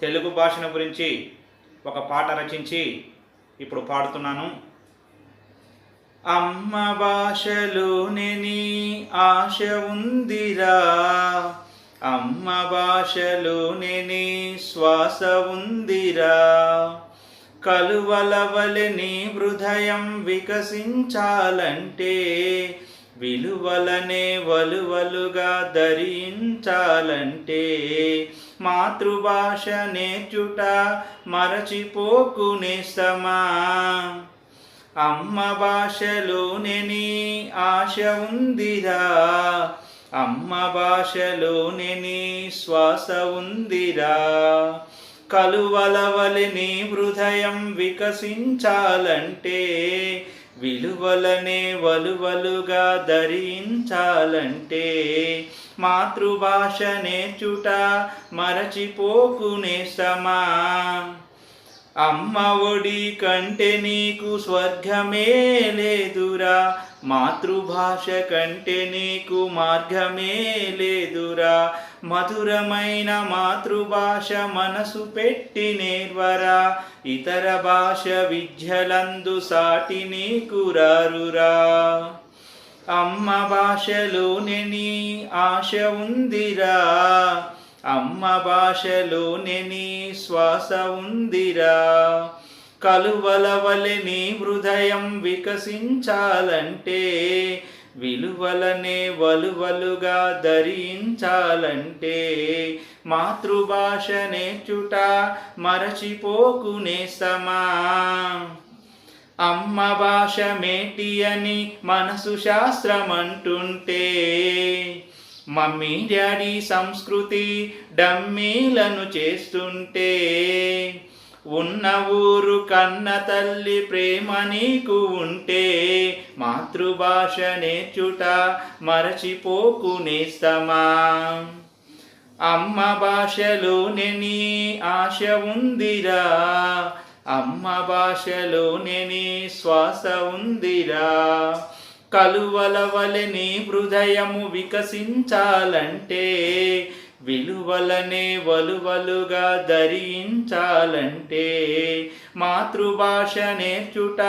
తెలుగు భాషను గురించి ఒక పాట రచించి ఇప్పుడు పాడుతున్నాను. అమ్మ భాషలోనే నీ ఆశ ఉందిరా. అమ్మ భాషలోనే నీ శ్వాస ఉందిరా. కలువలవలె నీ హృదయం వికసించాలంటే విలువలనే వలువలుగా ధరించాలంటే మాతృభాష నేర్చుట మరచిపోకునే సమా. అమ్మ భాషలోనే నీ ఆశ ఉందిరా. అమ్మ భాషలోనే నీ శ్వాస ఉందిరా. కలువలవలి నీ హృదయం వికసించాలంటే విలువలనే వలువలుగా ధరించాలంటే మాతృభాష నేర్చుట మరచిపోకునే సమా. అమ్మ ఒడి కంటే నీకు స్వర్గమే లేదురా. మాతృభాష కంటే నీకు మార్గమే లేదురా. మధురమైన మాతృభాష మనసు పెట్టి నేర్వరా. ఇతర భాష విద్యలందు సాటి నీకు రారురా. అమ్మ భాషలోనే నీ ఆశ ఉందిరా. అమ్మ భాషలోనే నీ శ్వాస ఉందిరా. కలువలవలె నీ హృదయం వికసించాలంటే విలువలనే వలువలుగా ధరించాలంటే మాతృభాష నేర్చుట మరచిపోకునే సమా. అమ్మ భాష మేటి అని మనసు శాస్త్రమంటుంటే మమ్మీ డాడీ సంస్కృతి డమ్మీలను చేస్తుంటే ఉన్న ఊరు కన్న తల్లి ప్రేమ నీకు ఉంటే మాతృభాష నేర్చుట మరచిపోకునేస్తమా అమ్మ భాషలోనే నీ ఆశ ఉందిరా అమ్మ భాషలోనే నీ శ్వాస ఉందిరా. కలువలవలె నీ హృదయము వికసించాలంటే విలువలనే వలువలుగా ధరించాలంటే మాతృభాష నేర్చుట